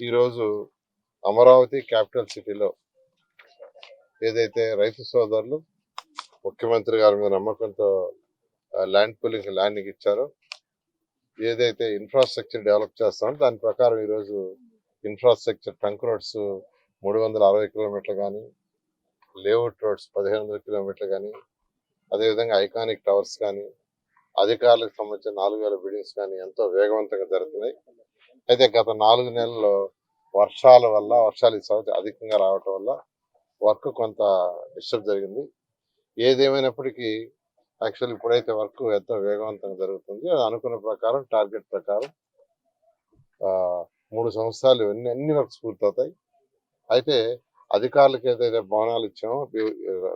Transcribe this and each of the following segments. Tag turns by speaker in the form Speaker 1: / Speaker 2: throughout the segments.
Speaker 1: ఈరోజు అమరావతి క్యాపిటల్ సిటీలో ఏదైతే రైతు సోదరులు ముఖ్యమంత్రి గారి మీద నమ్మకంతో ల్యాండ్ పూలింగ్ ల్యాండ్కి ఇచ్చారో ఏదైతే ఇన్ఫ్రాస్ట్రక్చర్ డెవలప్ చేస్తామో దాని ప్రకారం ఈరోజు ఇన్ఫ్రాస్ట్రక్చర్ ట్రంక్ రోడ్స్ మూడు వందల అరవై కిలోమీటర్లు కానీ లేఅవుట్ రోడ్స్ పదిహేను వందల కిలోమీటర్లు కానీ అదేవిధంగా ఐకానిక్ టవర్స్ కానీ అధికారులకు సంబంధించిన నాలుగు వేల బిల్డింగ్స్ కానీ ఎంతో వేగవంతంగా జరుగుతున్నాయి. అయితే గత నాలుగు నెలల్లో వర్షాల వల్ల వర్షాలు ఈ సంవత్సరం అధికంగా రావటం వల్ల వర్క్ కొంత డిస్టర్బ్ జరిగింది. ఏదేమైనప్పటికీ యాక్చువల్ ఇప్పుడైతే వర్క్ ఎంతో వేగవంతంగా జరుగుతుంది. అది అనుకున్న ప్రకారం టార్గెట్ ప్రకారం ఆ, మూడు సంవత్సరాలు అన్ని అన్ని వర్క్స్ పూర్తవుతాయి? అయితే అధికారులకు ఏదైతే భవనాలు ఇచ్చామో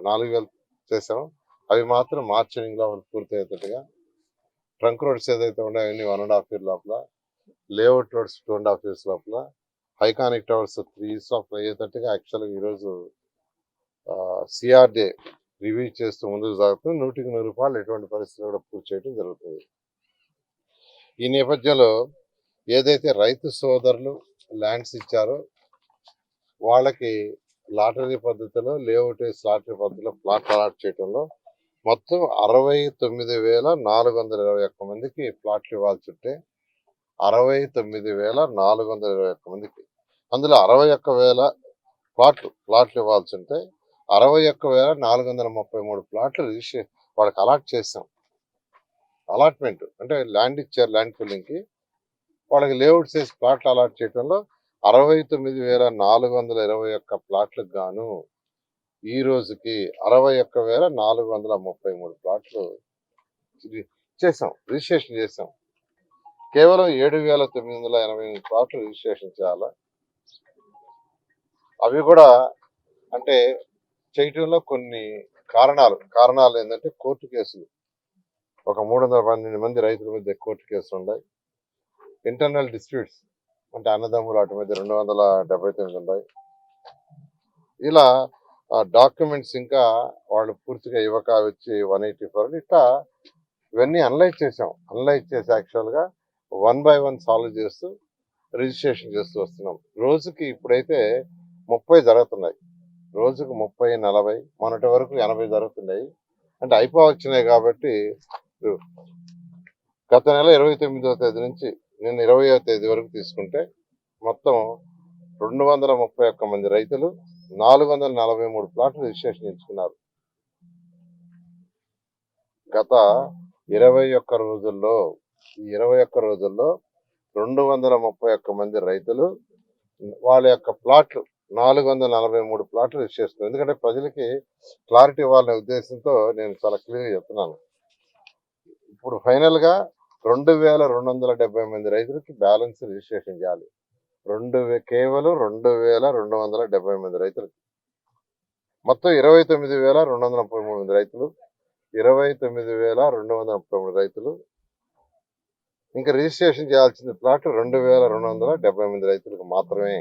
Speaker 1: నాలుగు వేలు చేసామో అవి మాత్రం మార్చి ఎండింగ్లో పూర్తయ్యేటట్టుగా ట్రంక్ రోడ్స్ ఏదైతే ఉన్నాయో అన్ని వన్ అండ్ హాఫ్ ఇయర్ లోపల layout roads two and half years లోపల. హైకానిక్ టవర్స్ త్రీ ఇయర్స్ లోపల అయ్యేటట్టుగా యాక్చువల్గా ఈరోజు సిఆర్డే రివ్యూ చేస్తూ ముందుకు సాగుతుంది. నూటికి నూరు రూపాయలు ఎటువంటి పరిస్థితులు కూడా పూర్తి చేయడం జరుగుతుంది. ఈ నేపథ్యంలో ఏదైతే రైతు సోదరులు ల్యాండ్స్ ఇచ్చారో వాళ్ళకి లాటరీ పద్ధతిలో లేఅవుట్ వేసి లాటరీ పద్ధతిలో ప్లాట్ అలాట్ చేయడంలో మొత్తం అరవై తొమ్మిది వేల నాలుగు వందల ఇరవై ఒక్క మందికి ప్లాట్లు ఇవ్వాల్సి ఉంటే అరవై తొమ్మిది వేల నాలుగు వందల ఇరవై ఒక్క మందికి. అందులో అరవై ఒక్క వేల ప్లాట్లు ప్లాట్లు ఇవ్వాల్సి ఉంటే అరవై ఒక్క వేల నాలుగు వందల ముప్పై మూడు ప్లాట్లు రిజిస్ట్రే వాళ్ళకి అలాట్ చేసాం. అలాట్మెంట్ అంటే ల్యాండ్ ఇచ్చారు ల్యాండ్ పుల్లింగ్కి వాళ్ళకి లేఅవుట్ చేసి ప్లాట్లు అలాట్ చేయడంలో అరవై తొమ్మిది వేల నాలుగు వందల ఇరవై ఒక్క ప్లాట్లకు గాను ఈ రోజుకి అరవై ఒక్క వేల నాలుగు వందల ముప్పై మూడు ప్లాట్లు చేసాం రిజిస్ట్రేషన్ చేసాం. కేవలం ఏడు వేల తొమ్మిది వందల ఎనభై ఎనిమిది ప్లాట్లు రిజిస్ట్రేషన్ చేయాలా? అవి కూడా అంటే చేయటంలో కొన్ని కారణాలు. కారణాలు ఏంటంటే కోర్టు కేసులు. ఒక మూడు వందల పన్నెండు మంది రైతుల మధ్య కోర్టు కేసులు ఉన్నాయి. ఇంటర్నల్ డిస్ప్యూట్స్ అంటే అన్నదమ్ములు వాటి మధ్య రెండు వందల డెబ్బై తొమ్మిది ఉన్నాయి. ఇలా డాక్యుమెంట్స్ ఇంకా వాళ్ళు పూర్తిగా ఇవ్వక వచ్చి వన్ ఎయిటీ ఫోర్ ఇట్లా ఇవన్నీ అనలైజ్ చేసాం అనలైజ్ చేసి యాక్చువల్గా వన్ బై వన్ సాల్వ్ చేస్తూ రిజిస్ట్రేషన్ చేస్తూ వస్తున్నాం. రోజుకి ఇప్పుడైతే ముప్పై జరుగుతున్నాయి. రోజుకు ముప్పై నలభై మొన్నటి వరకు ఎనభై జరుగుతున్నాయి. అంటే అయిపోవచ్చినాయి కాబట్టి గత నెల ఇరవై తొమ్మిదవ తేదీ నుంచి నిన్న ఇరవయో తేదీ వరకు తీసుకుంటే మొత్తం రెండు వందల ముప్పై ఒక్క మంది రైతులు నాలుగు వందల నలభై మూడు ప్లాట్లు రిజిస్ట్రేషన్ ఇచ్చుకున్నారు గత ఇరవై ఒక్క రోజుల్లో ఈ ఇరవై ఒక్క రోజుల్లో రెండు వందల ముప్పై ఒక్క మంది రైతులు వాళ్ళ యొక్క ప్లాట్లు నాలుగు వందల నలభై మూడు ప్లాట్లు రిజిస్టర్ ఎందుకంటే ప్రజలకి క్లారిటీ ఇవ్వాలనే ఉద్దేశంతో నేను చాలా క్లియర్గా చెప్తున్నాను. ఇప్పుడు ఫైనల్గా రెండు వేల రెండు వందల డెబ్బై మంది రైతులకి బ్యాలెన్స్ రిజిస్ట్రేషన్ చేయాలి. రెండు కేవలం రెండు వేల రెండు వందల డెబ్బై మంది రైతులకి. మొత్తం ఇరవై తొమ్మిది వేల రెండు వందల ముప్పై మూడు మంది రైతులు ఇరవై తొమ్మిది వేల రెండు వందల ముప్పై మూడు రైతులు ఇంకా రిజిస్ట్రేషన్ చేయాల్సిన ప్లాట్ రెండు వేల రెండు వందల డెబ్బై మంది రైతులకు మాత్రమే.